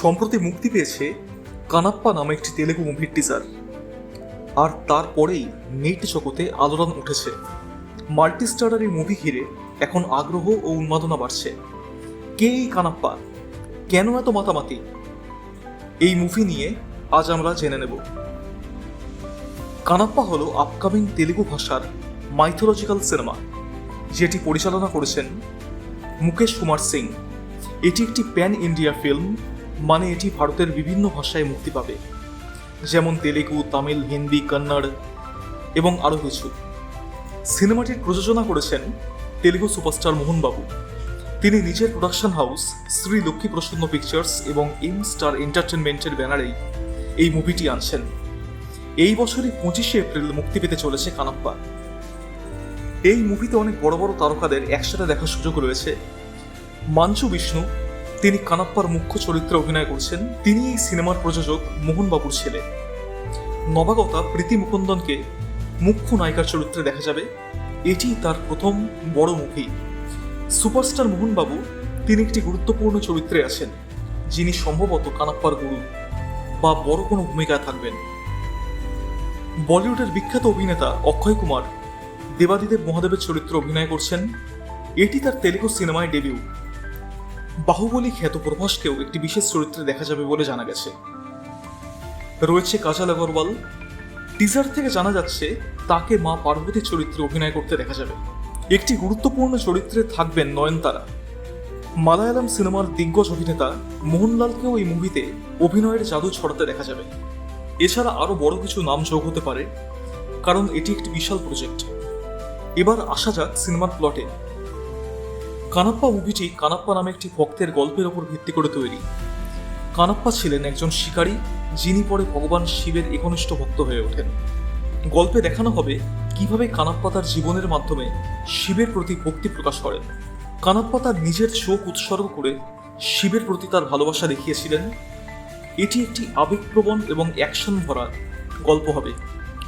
সম্প্রতি মুক্তি পেয়েছে কানাপ্পা নামে একটি তেলেগু মুভির টিজার আর তারপরেই নেট জগতে আলোড়ন উঠেছে। মাল্টি স্টারার এই মুভি ঘিরে এখন আগ্রহ ও উন্মাদনা বাড়ছে। কে এই কানাপ্পা? কেন এত মাতামাতি? এই মুভি নিয়ে আজ আমরা জেনে নেব। কানাপ্পা হলো আপকামিং তেলেগু ভাষার মাইথোলজিক্যাল সিনেমা যেটি পরিচালনা করেছেন মুকেশ কুমার সিং। এটি একটি প্যান ইন্ডিয়া ফিল্ম মানে এটি ভারতের বিভিন্ন ভাষায় মুক্তি পাবে। যেমন তেলেগু, তামিল, হিন্দি, কন্নড় এবং আরও কিছু। সিনেমাটির প্রযোজনা করেছেন তেলেগু সুপারস্টার মোহনবাবু। তিনি নিজের প্রোডাকশন হাউস, শ্রী লক্ষ্মী প্রসন্ন পিকচার্স এবং এম স্টার এন্টারটেনমেন্টের ব্যানারেই এই মুভিটি আনছেন। এই বছরই পঁচিশে এপ্রিল মুক্তি পেতে চলেছে কানাপ্পা। এই মুভিতে অনেক বড় বড় তারকাদের একসাথে দেখার সুযোগ রয়েছে। মাঞ্চু বিষ্ণু, তিনি কানাপ্পার মুখ্য চরিত্রে অভিনয় করছেন। তিনি এই সিনেমার প্রযোজক মোহনবাবুর ছেলে। নবাগতা প্রীতি মুকুন্দনকে মুখ্য নায়িকার চরিত্রে দেখা যাবে। এটি তার প্রথম বড় মুভি। সুপারস্টার মোহনবাবু, তিনি একটি গুরুত্বপূর্ণ চরিত্রে আছেন, যিনি সম্ভবত কানাপ্পার গুরু বা বড় কোনো ভূমিকায় থাকবেন। বলিউডের বিখ্যাত অভিনেতা অক্ষয় কুমার দেবাদিদেব মহাদেবের চরিত্রে অভিনয় করছেন। এটি তার তেলেগু সিনেমায় ডেবিউ। বাহুবলী খ্যাত প্রভাসকেও একটি বিশেষ চরিত্রে দেখা যাবে বলে জানা গেছে। রয়েছে কাজল আগরওয়াল। টিজার থেকে জানা যাচ্ছে, তাকে মা পার্বতী চরিত্রে অভিনয় করতে দেখা যাবে। একটি গুরুত্বপূর্ণ চরিত্রে থাকবেন নয়নতারা। মালায়ালাম সিনেমার দিগ্গজ অভিনেতা মোহনলালকেও এই মুভিতে অভিনয়ের জাদু ছড়াতে দেখা যাবে। এছাড়া আরও বড় কিছু নাম যোগ হতে পারে, কারণ এটি একটি বিশাল প্রজেক্ট এবার আসা যাক সিনেমার প্লটে। কানাপ্পা মুভিটি কানাপ্পা নামে একটি ভক্তের গল্পের ওপর ভিত্তি করে তৈরি। কানাপ্পা ছিলেন একজন শিকারী, যিনি পরে ভগবান শিবের একনিষ্ঠ ভক্ত হয়ে ওঠেন। গল্পে দেখানো হবে কীভাবে কানাপ্পা তার জীবনের মাধ্যমে শিবের প্রতি ভক্তি প্রকাশ করেন। কানাপ্পা তার নিজের চোখ উৎসর্গ করে শিবের প্রতি তার ভালোবাসা দেখিয়েছিলেন। এটি একটি আবেগপ্রবণ এবং অ্যাকশন ভরা গল্প হবে।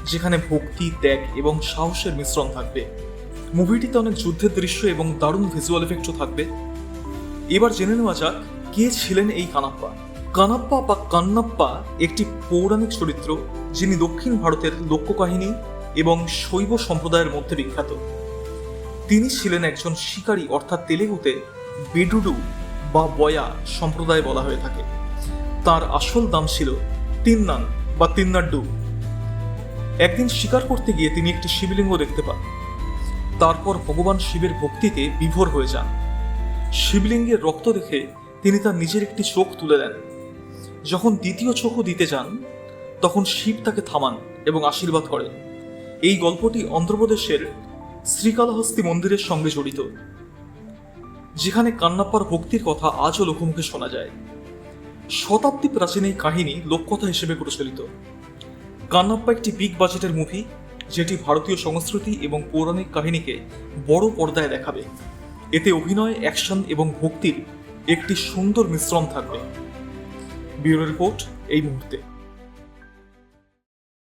যেখানে ভক্তি, ত্যাগ এবং সাহসের মিশ্রণ থাকবে। মুভিটিতে অনেক যুদ্ধের দৃশ্য এবং দারুণ ভিজুয়াল এফেক্টও থাকবে। এবার জেনে নেওয়া যাক, কে ছিলেন এই কানাপ্পা? কানাপ্পা বা কান্নাপ্পা একটি পৌরাণিক চরিত্র যিনি দক্ষিণ ভারতের লোককাহিনী এবং শৈব সম্প্রদায়ের মধ্যে বিখ্যাত। তিনি ছিলেন একজন শিকারী, অর্থাৎ তেলেগুতে বেডুডু বা বয়া সম্প্রদায় বলা হয়ে থাকে। তার আসল নাম ছিল তিন্নান বা তিন্নাড্ডু। একদিন শিকার করতে গিয়ে তিনি একটি শিবলিঙ্গ দেখতে পান। তারপর ভগবান শিবের ভক্তিতে বিভোর হয়ে যান। শিবলিঙ্গের রক্ত দেখে তিনি তার নিজের একটি চোখ তুলে দেন। যখন দ্বিতীয় চোখও দিতে যান, তখন শিব তাকে থামান এবং আশীর্বাদ করেন। এই গল্পটি অন্ধ্রপ্রদেশের শ্রীকালহস্তি মন্দিরের সঙ্গে জড়িত। যেখানে কান্নাপ্পার ভক্তির কথা আজও লোকমুখে শোনা যায়। শতাব্দী প্রাচীন এই কাহিনী লোককথা হিসেবে প্রচলিত। কান্নাপ্পা একটি বিগ বাজেটের মুভি যেটি ভারতীয় সংস্কৃতি এবং পৌরাণিক কাহিনীকে বড় পর্দায় দেখাবে। এতে অভিনয় অ্যাকশন এবং ভক্তির একটি সুন্দর মিশ্রণ থাকবে। ব্যুরো রিপোর্ট এই মুহূর্তে।